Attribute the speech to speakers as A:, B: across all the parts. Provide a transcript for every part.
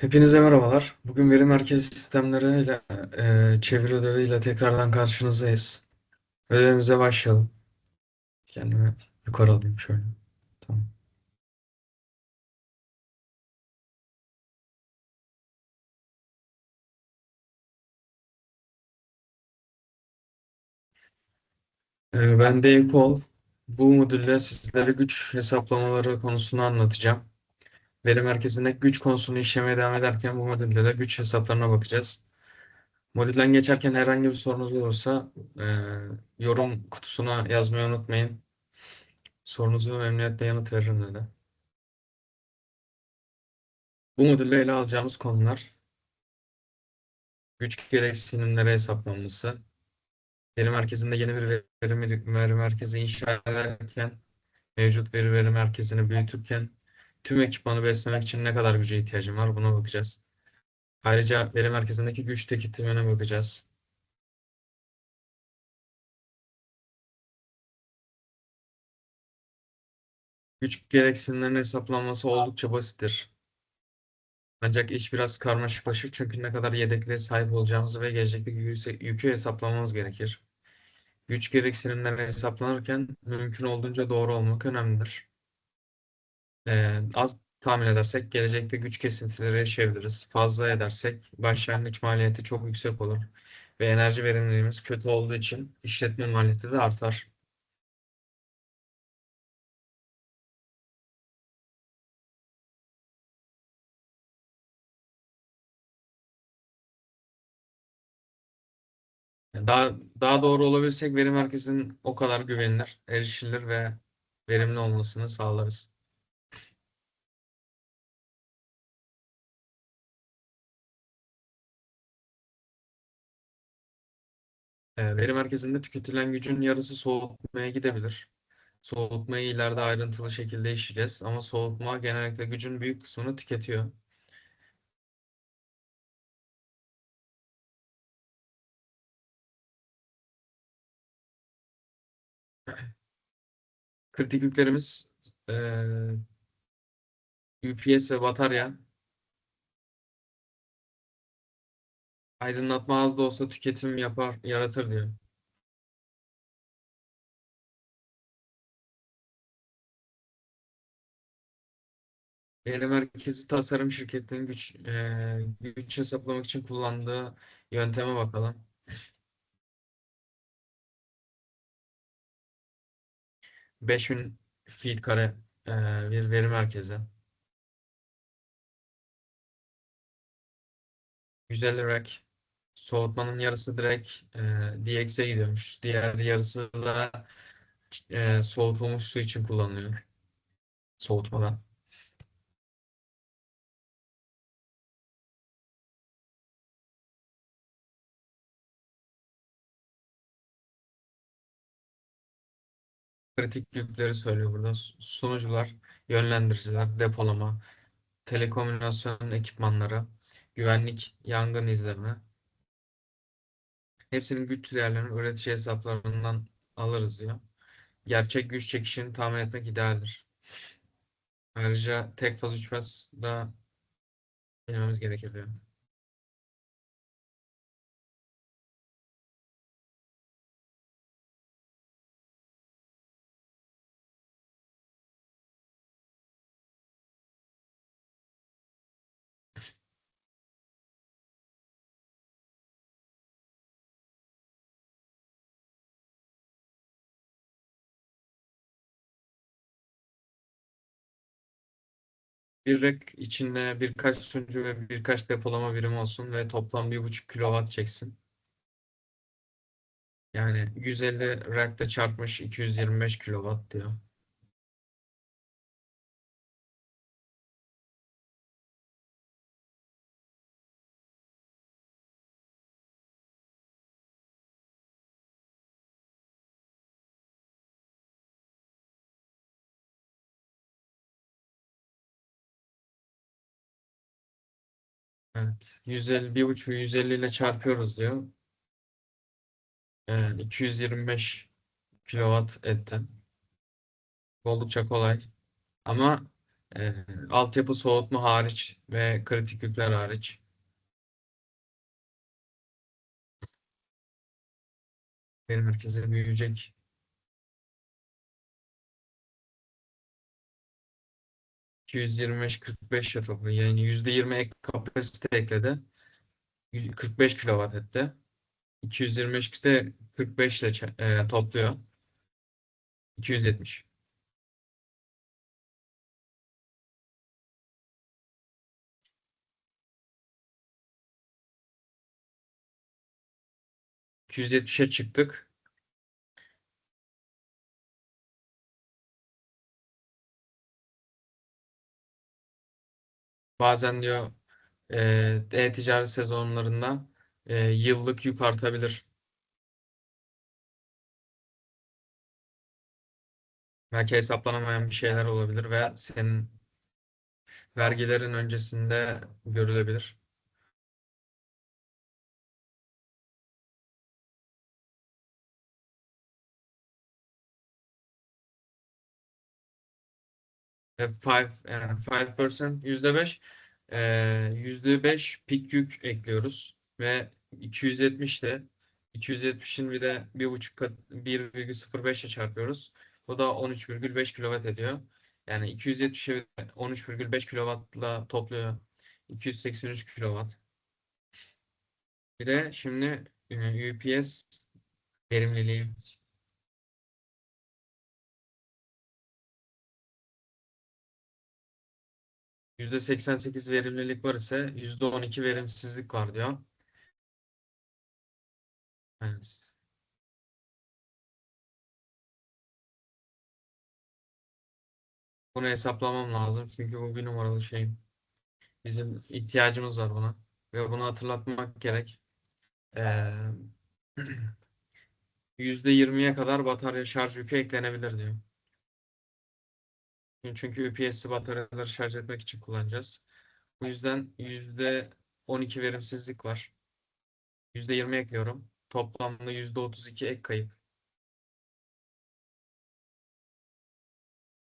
A: Hepinize merhabalar. Bugün veri merkezi sistemleriyle e, çeviri ödeviyle tekrardan karşınızdayız. Ödevimize başlayalım. Kendimi yukarı alayım şöyle. Tamam. E, ben Dave Paul. Bu modülde sizlere güç hesaplamaları konusunu anlatacağım. Veri merkezinde güç konusunu işlemeye devam ederken bu modülde de güç hesaplarına bakacağız. Modülden geçerken herhangi bir sorunuz olursa e, yorum kutusuna yazmayı unutmayın. Sorunuzu memnuniyetle yanıt veririm dedi. Bu modülde ele alacağımız konular güç gereksinimleri hesaplanması, veri merkezinde yeni bir veri, veri merkezi inşa ederken, mevcut veri veri merkezini büyütürken tüm ekipmanı beslemek için ne kadar güce ihtiyacım var buna bakacağız. Ayrıca veri merkezindeki güç tüketimine bakacağız. Güç gereksinimlerinin hesaplanması oldukça basittir. Ancak iş biraz karmaşıklaşır çünkü ne kadar yedekliğe sahip olacağımızı ve gelecekteki yükü hesaplamamız gerekir. Güç gereksinimleri hesaplanırken mümkün olduğunca doğru olmak önemlidir. Ee, az tahmin edersek gelecekte güç kesintileri yaşayabiliriz. Fazla edersek başlangıç maliyeti çok yüksek olur ve enerji verimliliğimiz kötü olduğu için işletme maliyeti de artar. Daha daha doğru olabilsek veri merkezinin o kadar güvenilir, erişilir ve verimli olmasını sağlarız. Ee, veri merkezinde tüketilen gücün yarısı soğutmaya gidebilir. Soğutmayı ileride ayrıntılı şekilde işleyeceğiz ama soğutma genellikle gücün büyük kısmını tüketiyor. Kritik yüklerimiz eee, UPS ve batarya. Aydınlatma az da olsa tüketim yapar, yaratır diyor. Veri merkezi tasarım şirketinin güç eee, güç hesaplamak için kullandığı yönteme bakalım. 5000 feet kare eee, bir veri merkezi. 150 rack. Soğutmanın yarısı direkt e, DX'e gidiyormuş. Diğer yarısı da e, soğutulmuş su için kullanılıyor. Soğutmadan. Kritik yükleri söylüyor burada. Sunucular, yönlendiriciler, depolama, telekomünikasyon ekipmanları, güvenlik, yangın izleme. Hepsinin güç değerlerini üretici hesaplarından alırız diyor. Gerçek güç çekişini tahmin etmek idealdir. Ayrıca tek faz üç faz da bilmemiz gerekir diyor. Bir rack içinde birkaç sunucu ve birkaç depolama birimi olsun ve toplam 1.5 kW çeksin. Yani 150 rack'te çarpmış 225 kW diyor. Evet. 150, 1.5'ü 150 ile çarpıyoruz diyor. Ee, 225 kW etti. Oldukça kolay. Ama Ee, altyapı soğutma hariç ve kritik yükler hariç. Benim herkese büyüyecek. ...225-45 ya topu. Yani %20 ek kapasite ekledi. 45 kW etti. 225 de 45 ile e, topluyor. 270. ...270'e çıktık. Bazen diyor e-ticaret sezonlarında e, yıllık yük artabilir. Belki hesaplanamayan bir şeyler olabilir ve senin vergilerin öncesinde görülebilir. 5 yani 5% %5 e, %5 pik yük ekliyoruz ve 270 de 270'in bir de 1.5 kat 1,05'e çarpıyoruz. Bu da 13,5 kW ediyor. Yani 270'i 13,5 kW'la topluyor. 283 kW. Bir de şimdi e, UPS verimliliği. %88 verimlilik var ise %12 verimsizlik var diyor. Evet. Bunu hesaplamam lazım çünkü bu bir numaralı şey. Bizim ihtiyacımız var buna. Ve bunu hatırlatmak gerek. Ee, %20'ye kadar batarya şarj yükü eklenebilir diyor. Çünkü UPS'li bataryaları şarj etmek için kullanacağız. Bu yüzden %12 verimsizlik var. %20 ekliyorum. Toplamda %32 ek kayıp.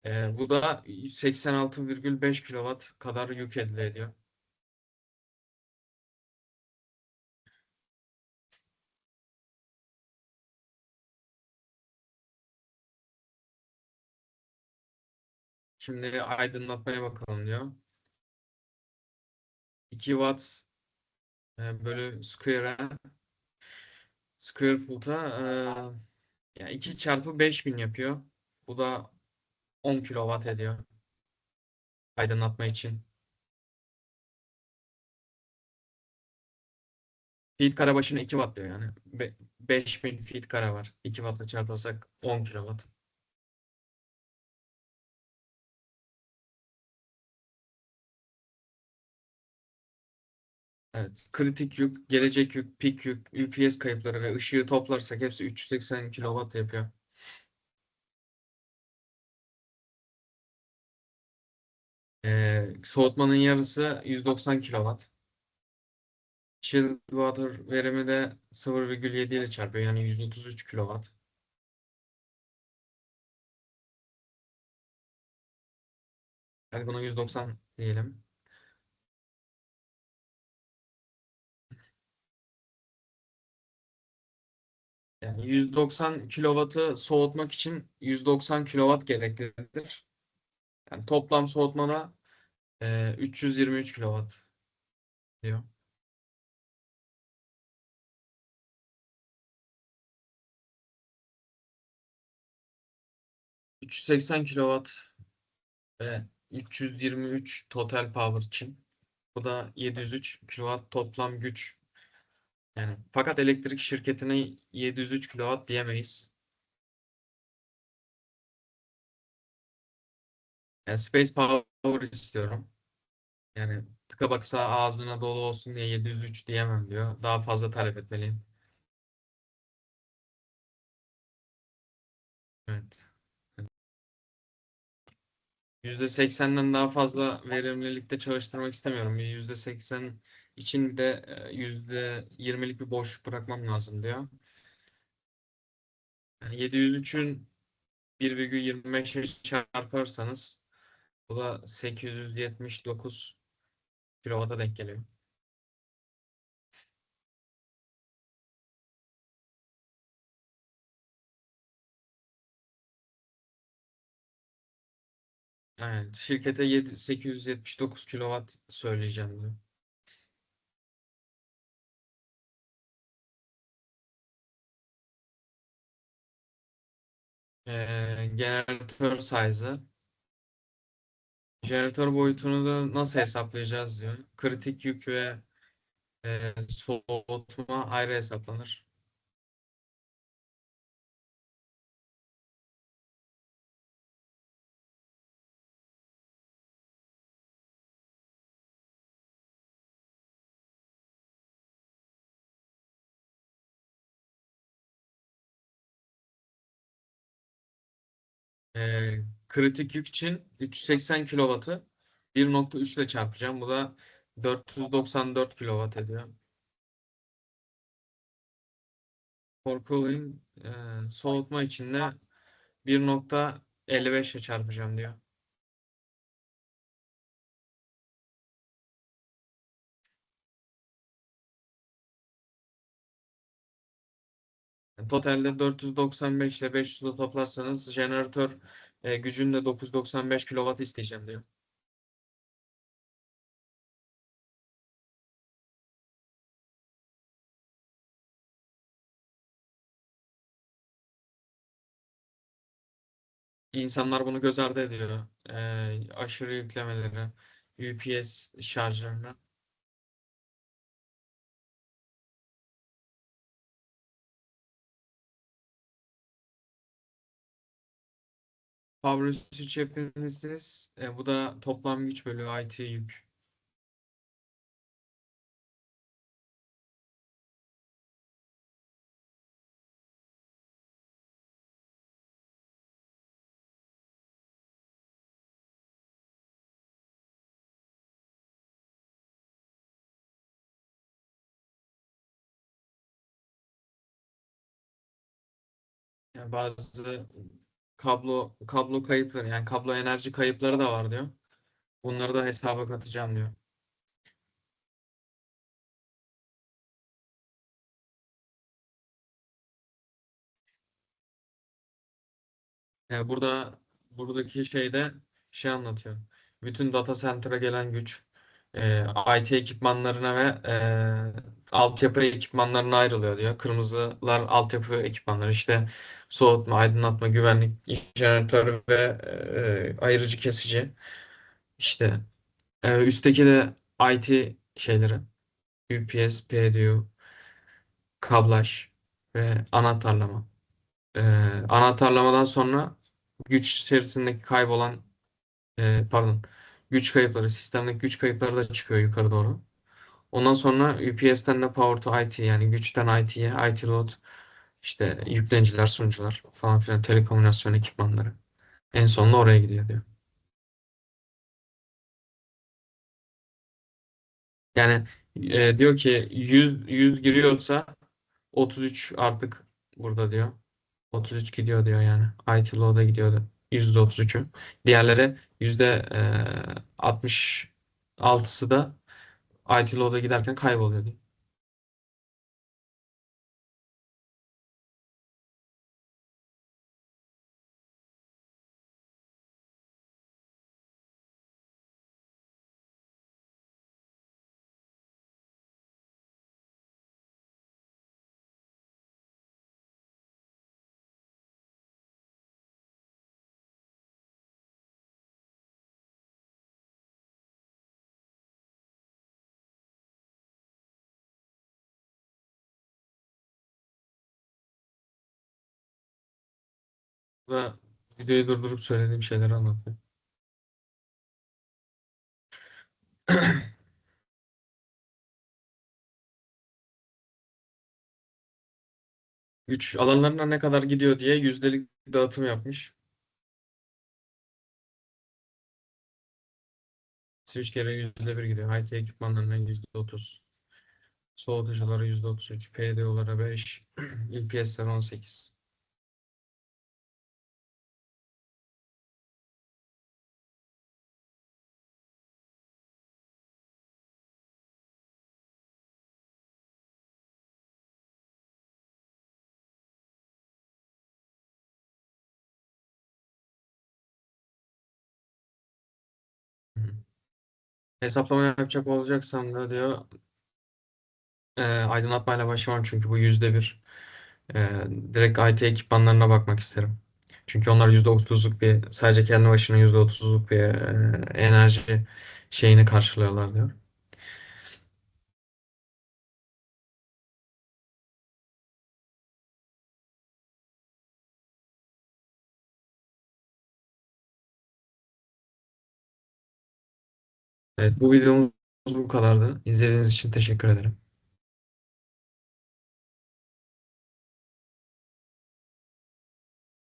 A: Ee, bu da 86,5 kW kadar yük elde ediyor. Şimdi aydınlatmaya bakalım diyor. 2 watt e, bölü square'a square foot'a e, yani 2 çarpı 5000 yapıyor. Bu da 10 kilowatt ediyor. Aydınlatma için. Feet kare başına 2 watt diyor yani. Be 5000 feet kare var. 2 wattla çarparsak 10 kilowatt. Evet. Kritik yük, gelecek yük, pik yük, UPS kayıpları ve ışığı toplarsak hepsi 380 kW yapıyor. Ee, soğutmanın yarısı 190 kW. Chill water verimi de 0,7 ile çarpıyor. Yani 133 kW. Hadi buna 190 diyelim. Yani 190 kW'ı soğutmak için 190 kW gereklidir. Yani toplam soğutmada e, 323 kW diyor. ...380 kW ve 323 total power için. Bu da 703 kW toplam güç yani fakat elektrik şirketine 703 kW diyemeyiz. Yani space power istiyorum. Yani tıka baksa ağzına dolu olsun diye 703 diyemem diyor. Daha fazla talep etmeliyim. Evet. %80'den daha fazla verimlilikte çalıştırmak istemiyorum. %80 için de %20'lik bir boş bırakmam lazım diyor. Yani 703'ün 1,25'e çarparsanız Bu da 879 kilovata denk geliyor. Evet, şirkete 7, 879 kilowatt söyleyeceğim diyor. Ee, jeneratör size'ı. Jeneratör boyutunu da nasıl hesaplayacağız diyor. Kritik yük ve e, soğutma ayrı hesaplanır. Ee, kritik yük için 380 kilovatı 1.3 ile çarpacağım. Bu da 494 kilowatt ediyor. For cooling e, soğutma için de 1.55 ile çarpacağım diyor. Totalde 495 ile 500'ü toplarsanız jeneratör e, gücünde 995 kW isteyeceğim diyor. İnsanlar bunu göz ardı ediyor. E, aşırı yüklemeleri, UPS şarjlarına. Power usage hepinizdeyiz. E, bu da toplam güç bölü IT yük. Yani bazı kablo kablo kayıpları yani kablo enerji kayıpları da var diyor. Bunları da hesaba katacağım diyor. Yani burada buradaki şeyde şey anlatıyor. Bütün data center'a gelen güç e, IT ekipmanlarına ve e, altyapı ekipmanlarına ayrılıyor diyor. Kırmızılar altyapı ekipmanları işte soğutma, aydınlatma, güvenlik, jeneratör ve e, ayırıcı kesici. İşte e, üstteki de IT şeyleri. UPS, PDU, kablaj ve anahtarlama. Ee, anahtarlamadan sonra güç içerisindeki kaybolan e, pardon güç kayıpları sistemdeki güç kayıpları da çıkıyor yukarı doğru. Ondan sonra UPS'ten de Power to IT yani güçten IT'ye IT load işte yükleniciler sunucular falan filan telekomünikasyon ekipmanları. En sonunda oraya gidiyor diyor. Yani e, diyor ki 100 100 giriyorsa 33 artık burada diyor. 33 gidiyor diyor yani. IT Low'da gidiyordu. %33'ü. Diğerleri %66'sı da IT Low'da giderken kayboluyor Ve videoyu durdurup söylediğim şeyleri anlatıyor. Güç alanlarına ne kadar gidiyor diye yüzdelik dağıtım yapmış. Switchgear'e yüzde bir gidiyor. IT ekipmanlarına yüzde otuz. Soğutuculara yüzde otuz üç. PDO'lara beş. UPS'lere on sekiz. Hesaplama yapacak olacaksam da diyor e, aydınlatmayla başlamam çünkü bu yüzde bir. E, direkt IT ekipmanlarına bakmak isterim. Çünkü onlar yüzde otuzluk bir sadece kendi başına yüzde otuzluk bir e, enerji şeyini karşılıyorlar diyor. Evet bu videomuz bu kadardı. İzlediğiniz için teşekkür ederim.